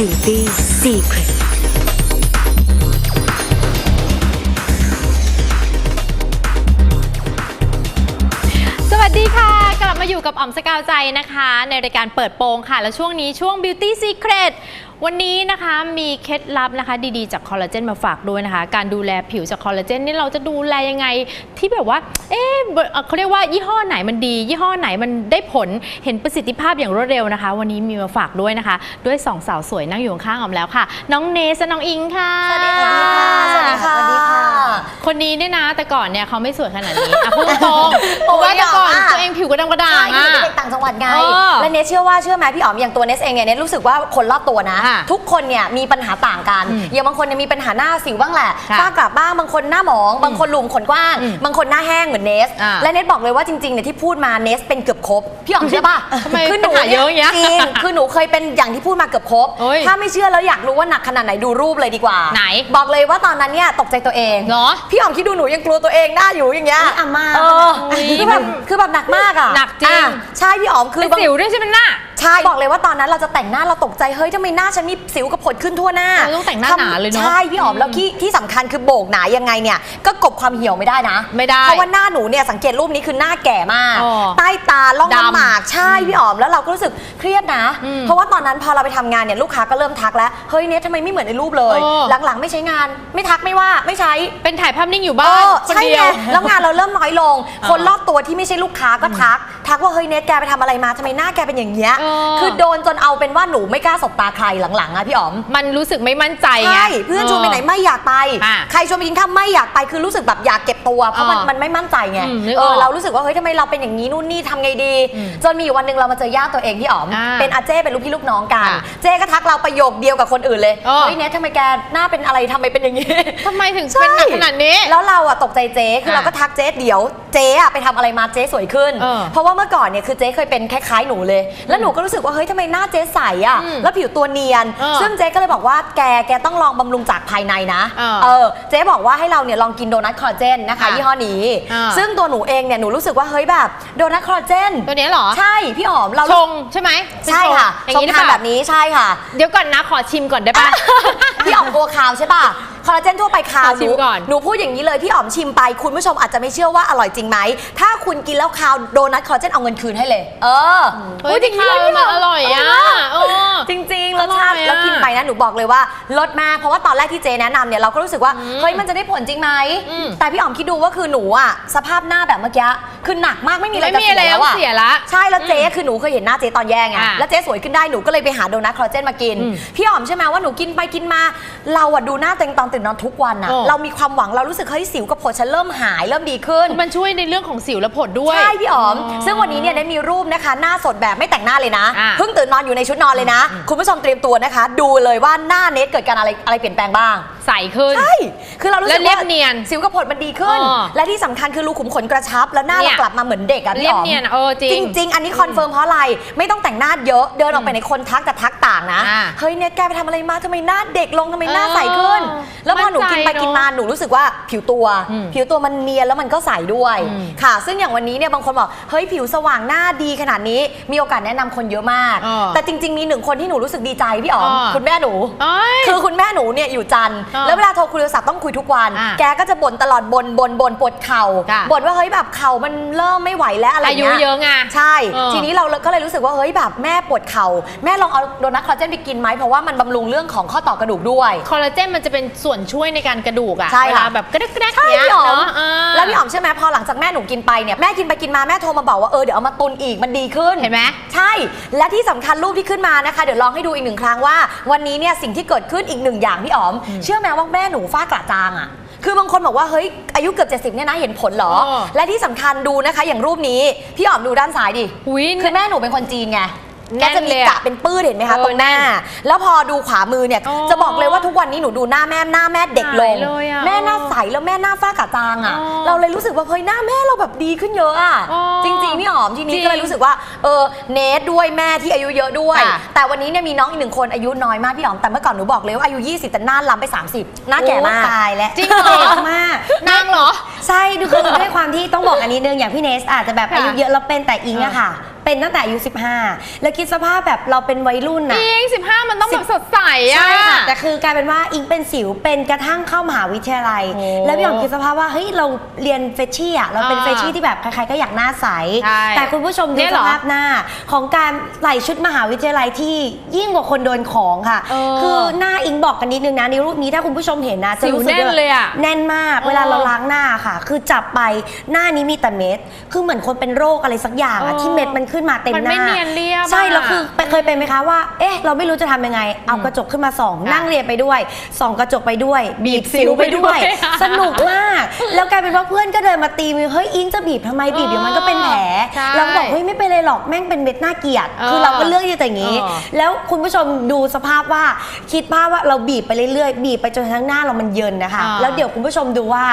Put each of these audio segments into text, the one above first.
Beauty Secret สวัสดีค่ะ กลับมาอยู่กับอ๋อมสกาวใจนะคะ ในรายการเปิดโปงค่ะ และช่วงนี้ช่วง Beauty Secret วันนี้นะคะมีเคล็ดลับนะคะ ดีๆจากคอลลาเจนมาฝากด้วยนะคะ การดูแลผิวจากคอลลาเจนนี่เราจะดูแลยังไงที่แบบว่า เอ๊ะเอ่อเขาเรียกว่ายี่ห้อไหนมันดี ยี่ห้อไหนมันได้ผลเห็นประสิทธิภาพอย่างรวดเร็วนะคะ วันนี้มีมาฝากด้วยนะคะ ด้วยสองสาวสวยนั่งอยู่ข้างๆอ๋อมแล้วค่ะ น้องเนสและน้องอิงค่ะสวัสดีค่ะสวัสดีค่ะสวัสดีค่ะ คนนี้เนี่ยนะแต่ก่อนเนี่ยเขาไม่สวยขนาดนี้อะพูดตรงๆเพราะว่าแต่ก่อนอะตัวเองผิวกระดำกระด่าใช่งคืออะเป็นเด็กต่างจังหวัดไงเออ และเนสเชื่อว่าเชื่อไหมพี่อ๋อมอย่างตัวเนสเองเนี่ยเนสรู้สึกว่าคนรอบตัวนะค่ะทุกคนเนี่ยมีปัญหาต่างกันอืมอย่างบางคนเนี่ยมีปัญหาหน้าสิวบ้างแหละค่ะฝ้ากระบ้างบางคนหน้าหมอง บางคนหลุมขนกว้างอืมบางคนหน้าแห้งเหมือนเนสอ่าและเนสบอกเลยว่าจริงๆเนี่ยที่พูดมาเนสเป็นเกือบครบ พี่อ๋อมเชื่อป่ะทำไมคือหนูปัญหาเยอะอย่างเงี้ยจริงคือหนูเคยเป็นอย่างที่พูดมาเกือบครบเฮ้ยถ้าไม่เชื่อแล้วอยากรู้ว่าหนักขนาดไหนดูรูปเลยดีกว่า ไหน บอกเลยว่าตอนนั้นเนี่ยตกใจตัวเองเหรอพี่อ๋อมคิดดูหนูยังกลัวตัวเองหน้าอยู่อย่างเงี้ยอุ๊ยอาม่าเอออุ๊ยคือแบบคือแบบหนักมากอะหนักจริงอะใช่พี่อ๋อมคืเป็อนบางสิวด้วยใช่ไหมหน้าใช่บอกเลยว่าตอนนั้นเราจะแต่งหน้าเราตกใจเฮ้ยทำไมหน้าฉันมีสิวกับผดขึ้นทั่วหน้าเราต้องแต่งหน้าหนาเลยเนอะใช่พี่อ๋อมแล้วที่ที่สำคัญคือโบกหนายังไงเนี่ยก็กลบความเหี่ยวไม่ได้นะไม่ได้เพราะว่าหน้าหนูเนี่ยสังเกตรูปนี้คือหน้าแก่มากอ๋อใต้ตาล่องดำน้ำหมากใช่พี่อ๋อมแล้วเราก็รู้สึกเครียดนะอืมเพราะว่าตอนนั้นพอเราไปทำงานเนี่ยลูกค้าก็เริ่มทักแล้วเฮ้ยเนททำไมไม่เหมือนในรูปเลยเออหลังๆ ไม่ใช้งาน ไม่ทักไม่ว่าไม่ใช้เป็นถ่ายภาพนิ่งอยู่บ้านเออคนใช่เดีไงยวแล้วงานเราเริ่มน้อยลงเออคนรอบตัวที่ไม่ใช่ลูกค้าก็ทัก ทักว่าเฮ้ยเนทแกไปทำอะไรมาทำไมหน้าแกเป็นอย่างเงี้ยเออคือโดนจนเอาเป็นว่าหนูไม่กล้าสบตาใครหลังๆอะพี่อ๋อมมันรู้สึกไม่มั่นใจไง ใช่เพื่อนชวนไปไหนไม่อยากไป อะใครชวนไปกินข้าวไม่อยากไปคือรู้สึกแบบอยากเก็บตัวเพราะมันเออมันไม่มั่นใจไงอืมนึกเออออกเรารู้สึกว่าเฮ้ยทำไมเราเป็นอย่างนี้นู่นนี่ทำไงดี อืมจนมีอยู่วันหนึ่งเรามาเจอญาติตัวเองพี่อ๋อม อ่าเป็นอาเจ้เป็นลูกพี่ลูกน้องกันค่ะเจ้ก็ทักเราประโยคเดียวกับคนอื่นเลยเออ เฮ้ยเนททำไมแกหน้าเป็นอะไรทำไมเป็นอย่างนี้ ทำไมถึงเป็นหนักขนาดนี้ แล้วเราอะตกใจเจ๊คืออะเราก็ทักเจ๊เดี๋ยวเจ๊อะไปทำอะไรมาเจ๊สวยขึ้น เออเพราะว่าเมื่อก่อนเนี่ยคือเจ๊เคยเป็นคล้ายๆหนูเลย แล้วหนูก็รู้สึกว่าเฮ้ยทำไมหน้าเจ๊ใสอะอืมแล้วผิวตัวเนียนเออซึ่งเจ๊ก็เลยบอกว่าแกแกต้องลองบำรุงจากภายในนะเออเออเจ๊บอกว่าให้เราเนี่ยลองกินโดนัทคอลลาเจนนะคะค่ะยี่ห้อนี้อ่าซึ่งตัวหนูเองเนี่ยหนูรู้สึกว่าเฮ้ยแบบโดนัทคอลลาเจนตัวเนี้ยเหรอใช่พี่หอมเราชงใช่ไหมเป็นใช่ค่ะอย่างชงนี้หรือทานเปแบล่าบนี้ใช่ค่ะ เดี๋ยวก่อนนะขอชิมก่อนได้ปะพี่อ๋อมกลัวคาวใช่ป่ะ คอลลาเจนทั่วไปคาวขอชิมก่อน หนูพูดอย่างนี้เลยพี่อ๋อมชิมไป คุณผู้ชมอาจจะไม่เชื่อว่าอร่อยจริงไหม ถ้าคุณกินแล้วคาวโดนัทคอลลาเจนเอาเงินคืนให้เลย เออ เฮ้ยพูดอย่างนี้เลยที่พี่มันอ๋อมอร่อยอะเออจริงๆรสชาติอร่อยอะแล้วกินไปนะหนูบอกเลยว่าลดมากเพราะว่าตอนแรกที่เจแนะนำเนี่ยเราก็รู้สึกว่าอืมเฮ้ยมันจะได้ผลจริงไหมอืม แต่พี่อ๋อมคิดดูว่าคือหนูอะสภาพหน้าแบบเมื่อกี้คือหนักมากไม่มีอะไรไม่จะมีอะไรเสียแล้วอะ เสียละ ใช่แล้วเจ๊คือหนูเคยเห็นหน้าเจ๊ตอนแย่ไงอะแล้วเจ๊สวยขึ้นได้หนูก็เลยไปหาโดนัทคอลลาเจนมากิน อืมพี่อ๋อมใช่ไหมว่าหนูกินไปกินมา เราอะดูหน้าตัวเองตอนตื่นนอนทุกวันอะโอ้ เรามีความหวังเรารู้สึกเฮ้ยสิวกับผดฉันเริ่มหายเริ่มดีขึ้น มันช่วยในเรื่องของสิวและผดด้วย ใช่พี่อ๋อม ซึ่งวันนี้เนี่ยได้มีรูปนะคะ หน้าสดแบบไม่แต่งหน้าเลยนะ อะ เพิ่งตื่นนอนอยู่ในชุดนอนเลยนะ คุณผู้ชมเตรียมตัวนะคะ ดูเลยว่าหน้าเนทเกิดการอะไรอะไรเปลี่ยนแปลงบ้าง ใสขึ้น ใช่ คือเรารู้สึกและเรียบว่าเนียนสิวกับผดมันดีขึ้น อ๋อและที่สำคัญคือรูขุมขนกระชับ แล้วหน้าเนี่เรายกลับมาเหมือนเด็กอะพี่เรียบอ๋อมเนียนอะเออจริงจริง ๆ อันนี้คอนเฟิร์มเพราะอะไร ไม่ต้องแต่งหน้าเยอะ เดินออกไปในคนทักแต่ทักต่างนะ อ่าเฮ้ยเนทแกไปทำอะไรมาทำไมหน้าเด็กลงทำไมหน้าเออใสขึ้นแล้วพอหนูกินไปมั่นใจกินมาหนูรู้สึกว่าผิวตัวอืมผิวตัวมันเนียนแล้วมันก็ใสด้วยอืมค่ะ ซึ่งอย่างวันนี้เนี่ยบางคนบอกเฮ้ยผิวสว่างหน้าดีขนาดนี้มีโอกาสแนะนำคนเยอะมากเออแต่จริง ๆ มีหนึ่งคนที่หนูรู้สึกดีใจพี่อ๋อมเออคุณแม่หนูเอ้ยคือคุณแม่หนูเนี่ยอยู่จันทร์เออแล้วเวลาโทรคุยโทรศัพท์ต้องคุยทุกวันอะแกก็จะบ่นตลอดบ่นบ่นบ่นปวดเข่าค่ะบ่นว่าเฮ้ยแบบเข่ามันเริ่มไม่ไหวแล้วอะไรอายุเงี้ยเยอะไงใช่เออทีนี้เราก็เลยรู้สึกว่าเฮ้ยแบบแม่ปวดเข่าแม่ลองเอาโดนัทคอลลาเจนไปกินไหมเพราะว่ามันบำรุงเรื่องของข้อต่อกระดูกด้วยคอลลาเจนมันจะเป็นส่วนช่วยในการกระดูกอะใช่เวค่ะ ลาแบบกระดึกกระดักใช่เนี้ยพี่อ๋อมเนาะอ่าแล้วพี่อ๋อมใช่ไหมพอหลังจากแม่หนูกินไปเนี่ยแม่กินไปกินมาแม่โทรมาบอกว่าเออเดี๋ยวเอามาตุนอีกมันดีขึ้น เห็นไหม ใช่ และที่สำคัญรูปที่ขึ้นมานะคะ เดี๋ยวลองให้ดูอีกหนึ่งครั้งว่า วันนี้เนี่ยสิ่งที่เกิดขึ้นอีกหนึ่งอย่างพี่อ๋อม เชื่อไหมว่าแม่หนูฝ้ากระจางอะคือบางคนบอกว่าเฮ้ยอายุเกือบ70เนี่ยนะเห็นผลเหรอเออและที่สำคัญดูนะคะ อย่างรูปนี้พี่อ๋อมดูด้านซ้ายดิ อุ้ย คือแม่หนูเป็นคนจีนไง แน่แกนจะมีเลยอะกะเป็นปื้ดเห็นไหมคะเออตรงหน้า แล้วพอดูขวามือเนี่ยอ๋อจะบอกเลยว่าทุกวันนี้หนูดูหน้าแม่หน้าแม่เด็กลงหายเลยอะแม่หน้าใสแล้วแม่หน้าฝ้ากระจางอะ อ๋อเราเลยรู้สึกว่าเฮ้ยหน้าแม่เราแบบดีขึ้นเยอะอะอ๋อจริงๆพี่หอมทีจนี้ริงก็เลยรู้สึกว่าเออเนทด้วยแม่ที่อายุเยอะด้วย ค่ะ แต่วันนี้เนี่ยมีน้องอีกหนึ่งคนอายุน้อยมากพี่หอมแต่เมื่อก่อนหนูบอกเลยว่าอายุ 20 แต่หน้าล้ำไป 30 หน้าแก่มาก โอ้ตายแล้วจริงเหรอเด็กมากนางเหรอ ใช่ดูคือด้วยความที่ต้องบอกอันนี้นึงอย่างพี่เนสอาจจะแบบค่ะอายุเยอะแล้วเป็นแต่อิงอะค่ะ เป็นตั้งแต่อายุ15 แล้วคิดสภาพแบบเราเป็นวัยรุ่นจนะ ริง15มันต้องแบบสดใสอะ ใช่ค่ะแต่คือกลายเป็นว่าอิงเป็นสิวเป็นกระทั่งเข้ามหาวิทยาลัย โอ้แล้วพี่หอมคิดสภาพว่าเฮ้ยเราเรียนเฟชชี่อะเราเป็นอ่าเฟชชี่ที่แบบใครๆก็อยากหน้าใส ใช่แต่คุณผู้ชมเนี่ดูยสเหรอภาพหน้า ของการใส่ชุดมหาวิทยาลัยที่ยิ่งกว่าคนโดนของค่ะ เออคือหน้าอิงบอกกันนิดนึงนะในรูปนี้ถ้าคุณผู้ชมเห็นนะจะรู้สึกสิวแน่นว่าเลยอะแน่นมาก เออเวลาเราล้างหน้าค่ะ คือจับไปหน้านี้มีแต่เม็ดคือเหมือนคนเป็นโรคอะไรสักอย่างอะเออ ที่เม็ดมันขึ้นมาเต็มมันหไม่น้าเนียนเรียบใช่อะแล้วคือเคยเป็นไหมคะว่า เอ๊ะ เราไม่รู้จะทำยังไง เอากระจกขึ้นมาส่องค่ะนั่งเรียนไปด้วย ส่องกระจกไปด้วยบีบสิวไปด้วย บีบสิวไปด้วย สนุกมาก แล้วกลายเป็นว่าเพื่อนก็เดินมาตีมือ เฮ้ย อิงจะบีบทำไมบีบเดี๋ยวมันก็เป็นแผลใช่เราก็บอกเฮ้ยไม่เป็นไรหรอกแม่งเป็นเม็ดน่าเกลียด เออคือเราก็เลือกที่จะอย่างนี้ เออ แล้วคุณผู้ชมดูสภาพว่าคิดภาพว่าเราบีบไปเรื่อยๆ บีบไปจนทั้งหน้าเรามันเยินนะคะ อ่าแล้วเดี๋ยวคุณผู้ชมดูว่า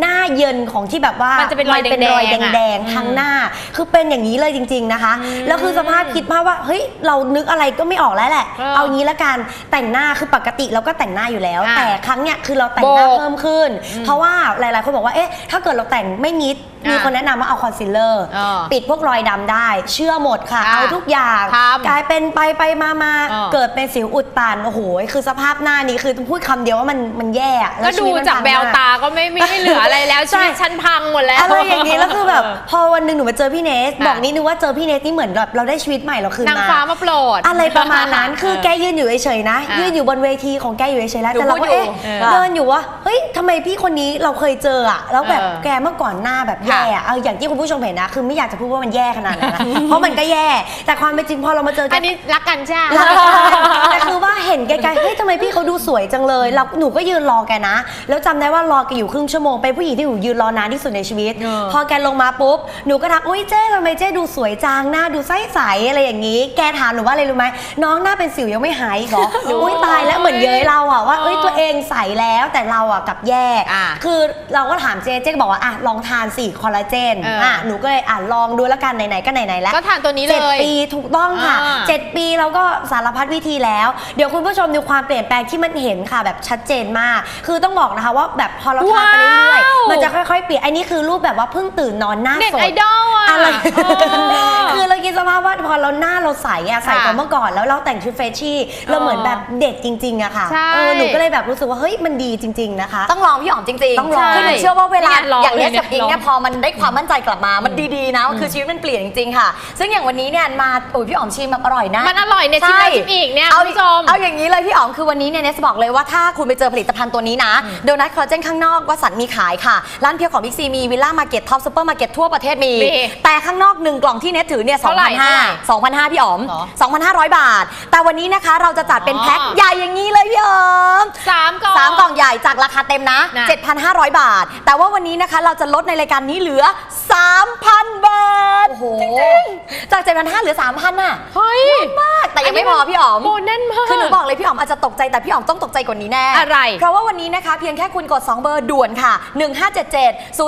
หน้าเยินของที่แบบว่ามันจะเป็นรอยเป็นรอยแดงๆอะ แดงๆทั้งหน้า คือเป็นอย่างนี้เลยจริง ๆนะคะแล้วคือสภาพคิดภาพว่าเฮ้ยเรานึกอะไรก็ไม่ออกแล้วแหละ เออเอางี้ละกันแต่งหน้าคือปกติเราก็แต่งหน้าอยู่แล้ว อะแต่ครั้งเนี้ยคือเราแต่งหน้าโบกเพิ่มขึ้น เพราะว่าหลายๆคนบอกว่าเอ๊ะถ้าเกิดเราแต่งไม่มิดอะมีคนแนะนำว่าเอาคอนซีลเลอร์เออปิดพวกรอยดำได้ เชื่อหมดค่ะอะเอาทุกอย่างทำกลายเป็นไปไปมามาเออ เกิดเป็นสิวอุดตันโอ้โหคือสภาพหน้านี้คือพูดคำเดียวว่ามันมันแย่อะแล้ก็ชีดูวิตมันจากพังแววมกตาก็ไม่ไม่ไม่เหลืออะไรแล้วใช่ ชีวิตฉันพังหมดแล้ว อะไรอย่างนี้แล้วคือแบบเพอวันหนึ่งหนูมาเจอพี่เนสค่ะบอกนิดนึงว่าเจอพี่เนสนี่เหมือนแบบเราได้ชีวิตใหม่เราคืนนางมาฟ้ามาโปรด อะไรประมาณนั้นคือแกยืนอยู่เฉยๆนะอะยืนอยู่บนเวทีของแกอยู่เฉยๆแล้วหนูแต่เราพูก็ดอยู่เอ๊ะเออเดินอยู่ว่าเฮ้ยทำไมพี่คนนี้เราเคยเจออะแล้วแบบเออแกเมื่อก่อนหน้าแบบแย่อะเอาอย่างที่คุณผู้ชมเห็นนะ คือไม่อยากจะพูดว่ามันแย่ขนาดนั้นนะเพราะมันก็แย่ แต่ความเป็นจริงพอเรามาเจอกัอันนี้รักกันใช่ไหมรักกันแต่คือว่าเห็นไกลๆเฮ้ยทำไมพี่เขาดูสวยจังเลยเราหนูก็ยืนรอแกนะ แล้วจำได้ว่ารอแกอยู่ครึ่งชั่วโมงเป็นผู้หญิงที่หนูยืนรอนานที่สุดในชีวิตเออพอแกลงมาปุ๊บหนูก็ทักอุ้ยเจ๊ทำไมเจ๊ดูสวยจังหน้าดูใสๆอะไรอย่างนี้ แกถามหนูว่าอะไรรู้ไหมน้องหน้าเป็นสิวยังไม่หายอีกเหรออุ้ยตายแล้วเหมือนเย้ยเราอะว่าเอ้ยตัวเองใสแล้วแต่เราอะกลับแย่อะคือเราก็ถามเจ๊เจ๊ก็บอกว่าอะลองทานสิคอลลาเจนเอออ่อะหนูก็เลยอะลองดูแล้วกันไหนๆก็ไหนๆแล้วก็ทานตัวนี้เลเจ็ดยปีถูกต้องค่ะอ่าเจ็ดปีเราก็สารพัดวิธีแล้ว เดี๋ยวคุณผู้ชมดูความเปลี่ยนแปลงที่มันเห็นค่ะแบบชัดเจนมาก คือต้องบอกนะคะว่าแบบพอเราทานไปเรื่อยว้าวๆมันจะค่อยๆเปลี่ยนอันนี้คือรูปแบบว่าเพิ่งตื่นนอนหน้าเน็ตสดไอดอลอะอะไรเออคือเราคิดสภาพว่าพอเราหน้าเราใสอะใสกว่าค่ะเมื่อก่อนแล้วเราแต่งชุดเฟรชชี่เราเหมือนแบบเด็กจริงๆอะค่ะใช่ เออหนูก็เลยแบบรู้สึกว่าเฮ้ยมันดีจริง ๆนะคะ ต้องลองพี่อ๋อมจริงๆต้องลองคือหนูเชื่อว่าเวลาเนี่ยลองอย่างเนี้ยเลยเนี่ยกับอิงเนี่ยลอง พอมันได้ความมั่นใจกลับมา มันดีๆนะคือชีวิตมันเปลี่ยนจริงๆค่ะ ซึ่งอย่างวันนี้เนี่ยมาโอ้ยพี่อ๋อมชิมแบบอร่อยนะ มันอร่อยเนี่ยชิมแล้วชิมอีกเนี่ยเอาคุณผู้ชม เอาอย่างนี้เลยพี่อ๋อมคือวันนี้เนี่ยเนสบอกเลยว่าถ้าคุณไปเจอผลิตภัณฑ์ตัวนี้นะ โดนัทคอลลาเจนข้างนอกวัสันมีขายค่ะ ร้านเพียวของบิ๊กซีมีวิลล่ามาร์เก็ตท็อปซูเปอร์มาร์เก็ตทั่วประเทศมี มีแต่ข้างนอกหนึ่งกล่องที่เนสถือเนี่ยเท่าไหร่เท่าไหร่2,500 2,500 พี่อ๋อมเหรอ 2,500 บาท แต่วันนี้นะคะเราจะจัดเป็นแพ็คอ๋อใหญ่อย่างนี้เลยพี่อ๋อม สามกล่อง สามกล่องใหญ่จากราคาเต็มนะน่ะ7,500 บาท แต่ว่าวันนี้นะคะเราจะลดในรายการนี้เหลือ 3,000 บาท โอ้โหจริงๆจาก 7,500เหลือ 3,000 น่ะ เฮ้ย มาก แต่ยังไม่พอพี่อ๋อมโบแน่นมากคือหนูบอกเลยพี่อ๋อมอาจจะตกใจแต่พี่อ๋อมต้องตกใจกว่านี้แน่อะไร เพราะว่าวันนี้นะคะเพียงแค่คุณกด 2 เบอร์ด่วนค่ะ 1577 02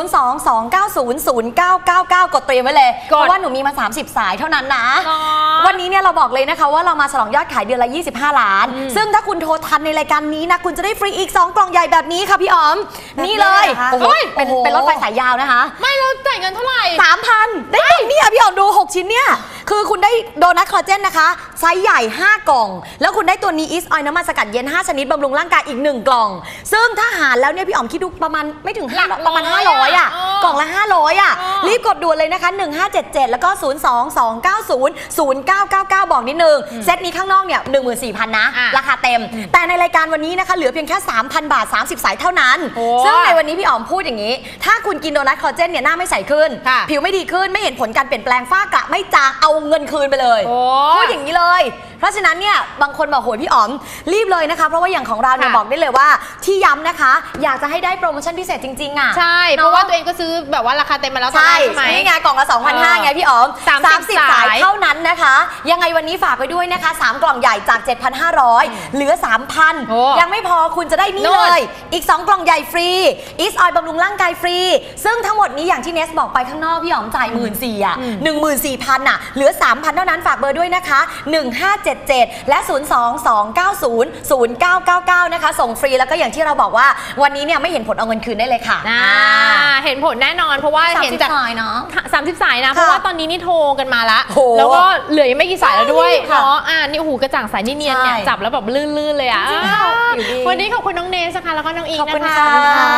290 0999 กดเตรียมไว้เลยกดเพราะว่าหนูมีมา 30 สายเท่านั้นนะอ๋อวันนี้เนี่ยเราบอกเลยนะคะว่าเรามาฉลองยอดขายเดือนละ 25 ล้านอืมซึ่งถ้าคุณโทรทันในรายการนี้นะคุณจะได้ฟรีอีก 2 กล่องใหญ่แบบนี้ค่ะพี่อ๋อมแบบนี้นี่เลยเหรอคะโอ้โหเฮ้ยเป็นโอ้โหเป็นรถไฟสายยาวนะคะ ไม่เราจ่ายเงินเท่าไหร่3,000ได้กล่องเนี่ยพี่อ๋อมดู 6 ชิ้นเนี่ย คือคุณได้โดนัทคอลลาเจนนะคะไซส์ใหญ่ 5 กล่อง แล้วคุณได้ตัวนี้อีสออยน้ำมันสกัดเย็น 5 ชนิดบำรุงร่างกายอีก 1 กล่อง ซึ่งถ้าหารแล้วเนี่ยพี่อ๋อมคิดดูประมาณไม่ถึงหลัก5ประมาณร้อย500อะอะกล่องละ 500 อะอ๋อรีบกดด่วนเลยนะคะ 1577 แล้วก็ 02 290 0999 บอกนิดนึง เซตนี้ข้างนอกเนี่ย14,000 นะ อะราคาเต็ม แต่ในรายการวันนี้นะคะเหลือเพียงแค่ 3,000 บาท 30 สายเท่านั้น โอ้ซึ่งในวันนี้พี่อ๋อมพูดอย่างนี้ ถ้าคุณกินโดนัทคอลลาเจนเนี่ยหน้าไม่ใสขึ้น ค่ะ ผิวไม่ดีขึ้นไม่เห็นผลการเปลี่ยนแปลงฝ้ากระไม่จางเอาเงินคืนไปเลยโอ้ พูดอย่างนี้เลยเพราะฉะนั้นเนี่ยบางคนบอกโหยพี่อ๋อมรีบเลยนะคะ เพราะว่าอย่างของเราเนี่ยค่ะ บอกได้เลยว่าที่ย้ำนะคะ อยากจะให้ได้โปรโมชั่นพิเศษจริงๆอะใช่ เพราะว่าตัวเองก็ซื้อแบบว่าราคาเต็มมาแล้วตอนใช่แรกใช่ไหม นี่ไงกล่องละ2,500ไงพี่อ๋อมสามสิบ30สายเท่านั้นนะคะ ยังไงวันนี้ฝากไปด้วยนะคะ 3 กล่องใหญ่จาก 7,500 เหลือ โอ้3,000 ยังไม่พอคุณจะได้นี่โน่น เลย อีก 2 กล่องใหญ่ฟรีอีสออยบำรุงร่างกายฟรี ซึ่งทั้งหมดนี้อย่างที่เนสบอกไปข้างนอกพี่อ๋อมจ่ายหมื่นสี่อะอืมหนึ่งหมื่นสี่พันอะเหลือ 3,000 เท่านั้นฝากเบอร์ด้วยนะคะ 1577 1577 และ 022900999 นะคะ ส่งฟรีแล้วก็อย่างที่เราบอกว่าวันนี้เนี่ยไม่เห็นผลเอาเงินคืนได้เลยค่ะ อ่าเห็นผลแน่นอนเพราะว่าสามเห็นสิบจากสายเนาะ สามสิบสายนะ เพราะว่าตอนนี้นี่โทรกันมาละโหแล้วก็เหลือยังไม่กี่สายแล้วด้วยค่ะเนาะอ่านี่โอ้โหกระจ่างใสนี่เนียนเนี่ย ใช่จับแล้วแบบลื่นๆเลยอะจริงๆค่ะผิวดีวันนี้ขอบคุณน้องเนสนะคะแล้วก็น้องอิงขอบคุณนะคะค่ะ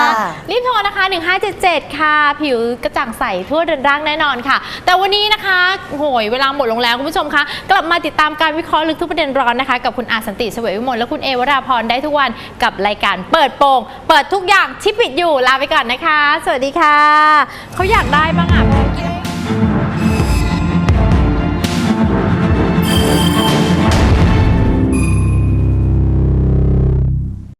รีบโทรนะคะ 1577 ค่ะ ผิวกระจ่างใสทั่วเดินร่างแน่นอนค่ะ แต่วันนี้นะคะโหยเวลาหมดลงแล้วคุณผู้ชมคะกลับมาติดตามการวิเคราะห์ลึกทุกประเด็นร้อนนะคะ กับคุณอาสันติเสวยวิมลและคุณเอวราพรได้ทุกวันกับรายการเปิดโปงเปิดทุกอย่างที่ปิดอยู่ลาไปก่อนนะคะ สวัสดีค่ะเขาอยากได้บ้างอะ